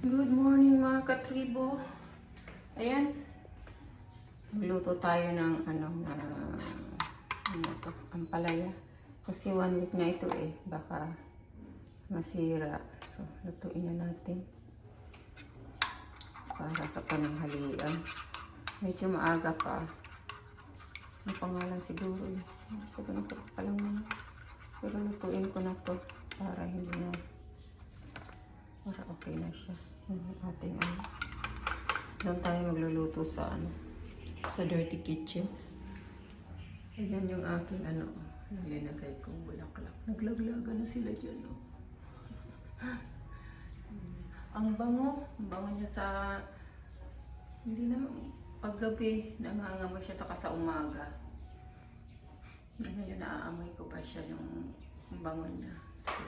Good morning mga katribo. Ayan. Magluto tayo ng ano na ano to, ampalaya. Kasi one week na ito eh. Baka masira. So, lutuin na natin. Para sa pananghalian. Medyo maaga pa. Ang pangalan siguro eh. Siguro ko pa lang. Pero lutuin ko na to para hindi na para okay na siya. Yung ating ano. Doon tayo magluluto sa ano sa dirty kitchen. Ayan yung aking ano nilinagay kong bulaklak. Naglaglaga na sila dyan. Oh. Ang bango. Ang bango niya sa hindi naman paggabi nangangamo siya saka sa umaga. Ngayon naaamoy ko pa siya yung yung bango niya. So,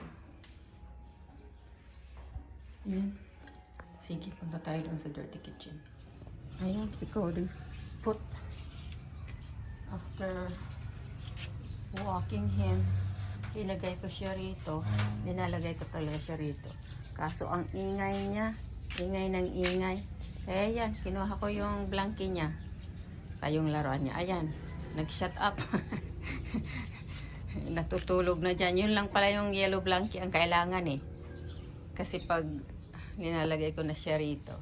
yan. Sige, punta tayo doon sa dirty kitchen. Ayan, si Cody. Put. After walking him, ilagay ko siya rito. Dinalagay ko talaga siya rito. Kaso ang ingay niya, ingay ng ingay. Kaya yan, kinuha ko yung blankie niya. Kayong laruan niya. Ayan, nag-shut up. Natutulog na dyan. Yun lang pala yung yellow blankie ang kailangan eh. Kasi pag nilalagay ko na siya rito,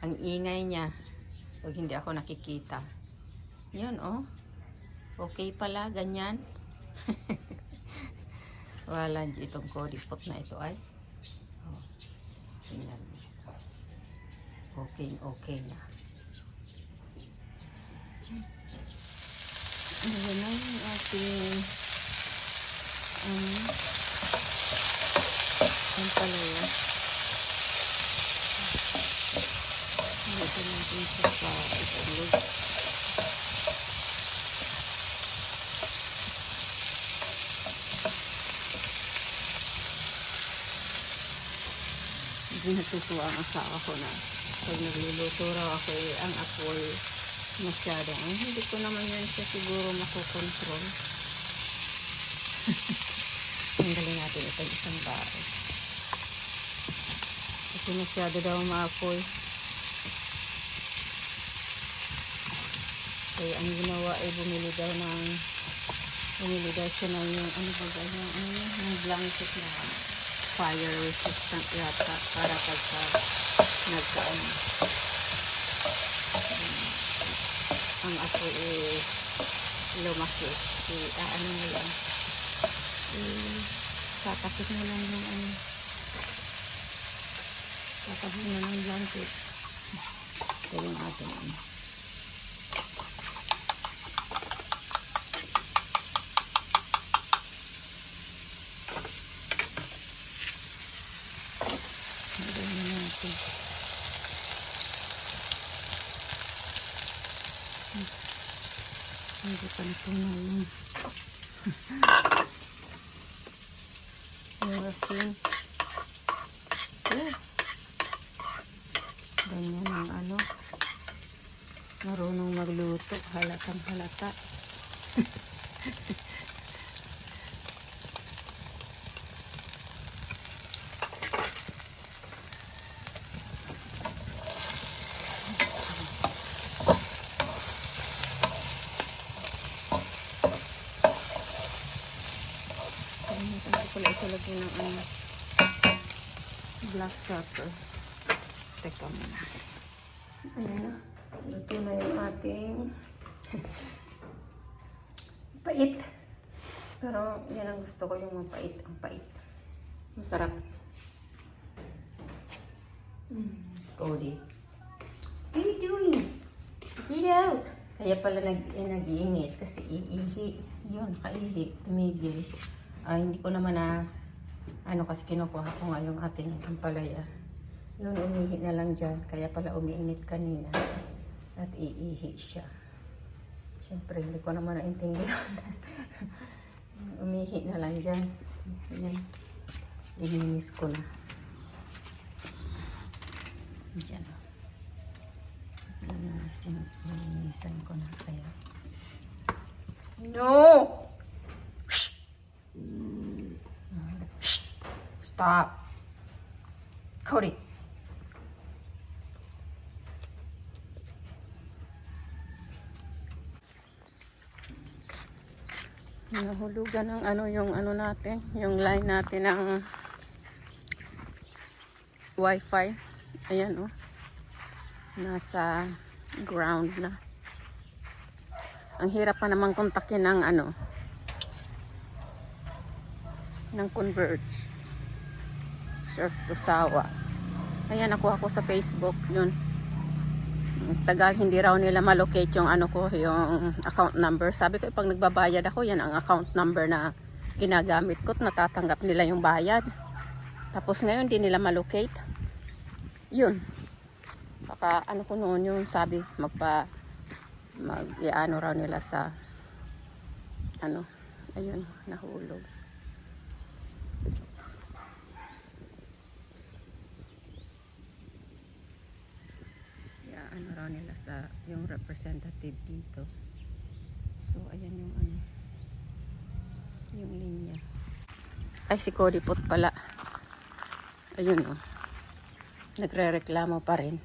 ang ingay niya, pag hindi ako nakikita. Yun, oh. Okay pala, ganyan. Wala itong Cody pot na ito ay. Oh. Mo. Okay, okay na. Ayan na yung ating um, ang palaya. Lagyan natin siya sa itulog. Hindi natutuwa ang asawa ko na pag nagluluto raw ako eh, ang apoy masyado. Ay, hindi ko naman yan siya siguro makokontrol. Tanggalin natin itong isang bahay. Kasi masyado daw maapoy. Kaya ang ginawa ay bumili daw ng bumili daw siya ng yung ano ba ba yung ano yun, yung blanket na fire resistant yata para pagka nagkaan ang apoy eh lumaki. Si ah, ano na lang eh, kakapit na lang yung ano kakapit na lang yung blanket. Ito yung ating ano Lagyan na natin. Hindi pa natunaw yun. Yung Oh. Ganyan ang ano. Marunong magluto. Halatang halata. Kalimutan ko pala ito lagyan Black pepper. Teka muna. Ayan na. Luto na yung ating pait. Pero yan ang gusto ko yung mapait. Ang pait. Masarap. Mm, Cody. What are you doing? Get out! Kaya pala nag, eh, nag-iingit kasi iihi. Yun, kaihi. Tumigil. Ah, hindi ko naman na ano kasi kinukuha ko nga yung ating ampalaya. Yun, umihi na lang dyan. Kaya pala umiinit kanina. At iihi siya. Siyempre, hindi ko naman naintindihan. umihi na lang dyan. Yan. Ilinis ko na. Diyan. Linisin, linisan ko na kaya. No! Stop. Cody. Nahulugan ang ano yung ano natin, yung line natin ng wifi. Ayan oh. Nasa ground na. Ang hirap pa namang kontakin ng ano ng converge. Surf to Sawa. Ayan, nakuha ko sa Facebook yun. Tagal hindi raw nila malocate yung ano ko, yung account number. Sabi ko, pag nagbabayad ako, yan ang account number na ginagamit ko at natatanggap nila yung bayad. Tapos ngayon, hindi nila malocate. Yun. Baka ano ko noon yung sabi, magpa, mag, ano raw nila sa, ano, ayun, nahulog. Raw nila sa yung representative dito. So ayan yung ano yung linya. Ay si Cody Pot pala. Ayun oh. Nagrereklamo pa rin.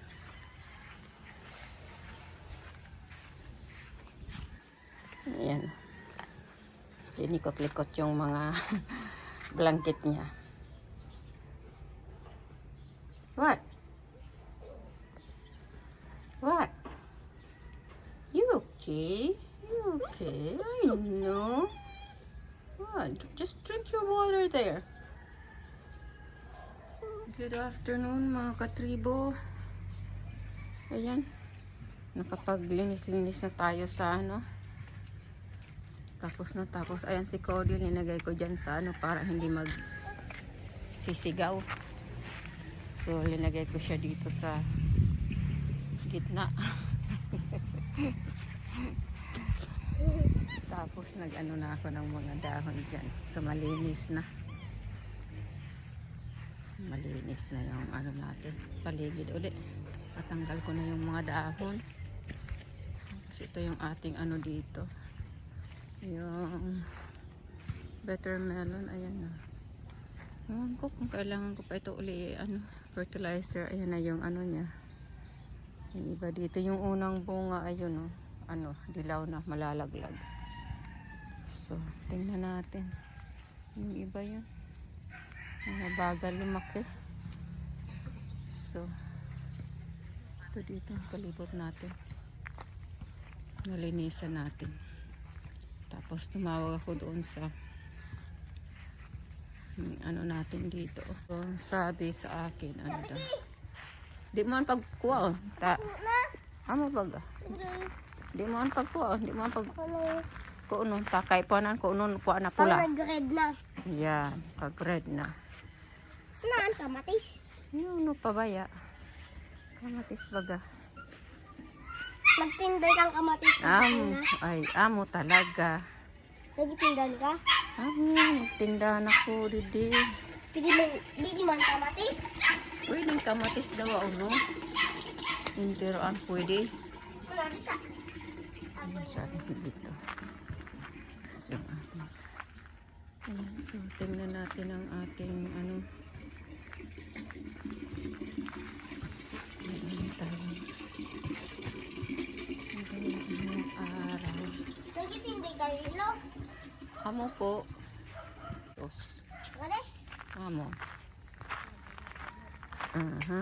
Ayan. Linikot-likot yung mga blanket niya. What? You okay? You okay? I know. What? Just drink your water there. Good afternoon mga katribo. Ayan. Nakapaglinis-linis na tayo sa ano. Tapos na tapos. Ayan si Cody. Linagay ko dyan sa ano para hindi mag sisigaw. So linagay ko siya dito sa gitna. Tapos nag-ano na ako ng mga dahon dyan. So malinis na. Malinis na yung ano natin. Paligid ulit. Patanggal ko na yung mga dahon. Kasi ito yung ating ano dito. Yung better melon. Ayan na. Ewan ko kung kailangan ko pa ito uli ano, fertilizer. Ayan na yung ano niya. Yung iba dito, yung unang bunga, ayun oh, ano, dilaw na, malalaglag. So, tingnan natin. Yung iba yun. Mga bagal lumaki. So, ito dito, palibot natin. Nalinisan natin. Tapos, tumawag ako doon sa ano natin dito. So, sabi sa akin, ano daw. Di mo ang pagkuha, oh. Ta Amo baga. Di mo ang pagkuha, oh. di mo ang pag kuno takay pa nan kuno kuha na Pag pula. nag-red na. Yan, pag red na. Naan kamatis. Yung no pabaya. Kamatis baga. Magtinday kang kamatis. Amo, ay amo talaga. Nagtindan ka? Amo, nagtindahan ako didi. Mo, pili mo ang kamatis. Pwedeng kamatis daw ano. Hindi rin pwede. Ano, dito? Dito. So, ating, ayan, so tingnan natin ang ating ano. Ayan tayo. Ang araw. Nagtinday ka hilo. Amo po. Dos. Wala? Amo. Aha.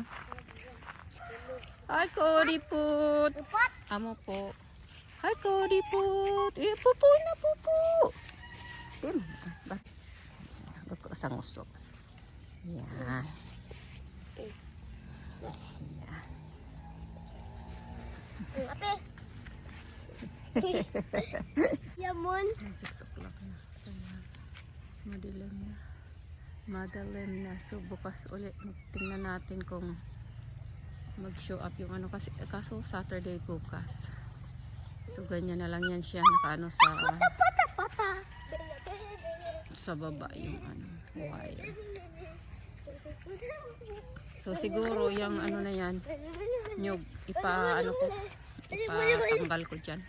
Hi, Cody Put. Upot. Amo po. Hi, Cody Put. Eh, pupo na, pupo. Tim. Sa nguso. Yan. Yan. Ate. Yamon. Siksok lang na. Madilim na. Madilim na. So, bukas ulit. Tingnan natin kung mag-show up yung ano. Kasi, kaso Saturday bukas. So, ganyan na lang yan siya. Nakaano sa Pata, pata. sa baba yung ano, wire. So, siguro yung ano na yan, nyug, ipa, ano ko, ipatanggal ko dyan.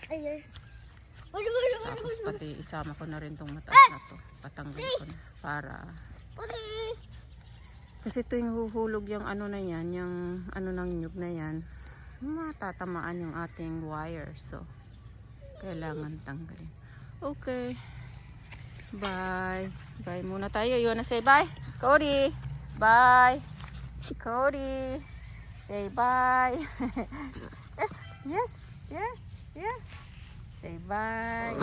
Tapos pati isama ko na rin tong mataas na to. Patanggal ko na para kasi tuwing huhulog yung ano na yan, yung ano ng nyug na yan, matatamaan yung ating wire. So, kailangan tanggalin. Okay. Bye. Bye muna tayo. You wanna say bye? Cody. Bye. Cody. Say bye. yes. Yeah. Yeah. Say bye.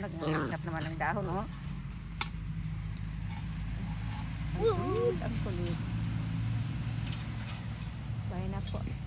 Naghanap naman ng dahon, oh. Ang ang kulit. Bye na po.